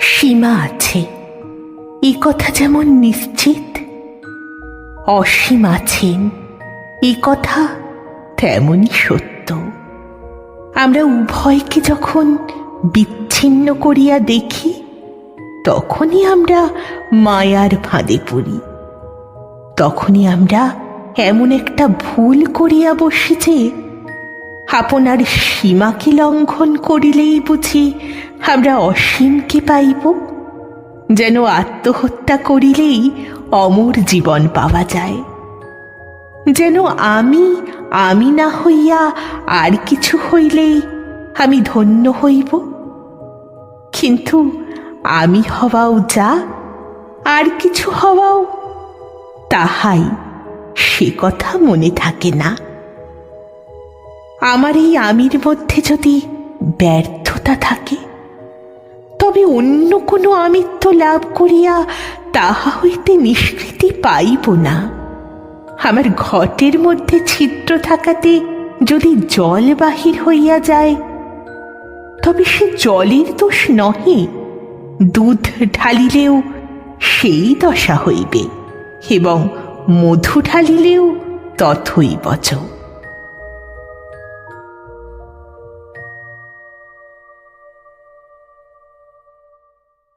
সীমা আছে। এ কথা যেমন নিশ্চিত, অসীম আছেন। এ কথা তেমনই সত্য। আমরা উভয়কে যখন বিচ্ছিন্ন করিয়া দেখি, তখনই আমরা মায়ার ফাঁদে পড়ি। তখনই আমরা এমন একটা ভুল করিয়া বসি যে আপনার সীমাকে লঙ্ঘন করিলেই বুঝি আমরা অসীমকে পাইব? যেন আত্মহত্যা করিলেই অমর জীবন পাওয়া যায়। যেন আমি আমি না হইয়া আর কিছু হইলেই আমি ধন্য হইব? কিন্তু আমি হওয়াও যা, আর কিছু হওয়াও, তাহাই সে কথা মনে থাকে না। আমার এই আমির মধ্যে যদি ব্যর্থতা থাকে, তবে অন্য কোনো আমিত্ব লাভ করিয়া তাহা হইতে নিষ্কৃতি পাইব না। আমার ঘটের মধ্যে ছিদ্র থাকাতে যদি জল বাহির হইয়া যায়, তবে সে জলের দোষ নহে, দুধ ঢালিলেও সেই দশা হইবে এবং মধু ঢালিলেও তথই বচ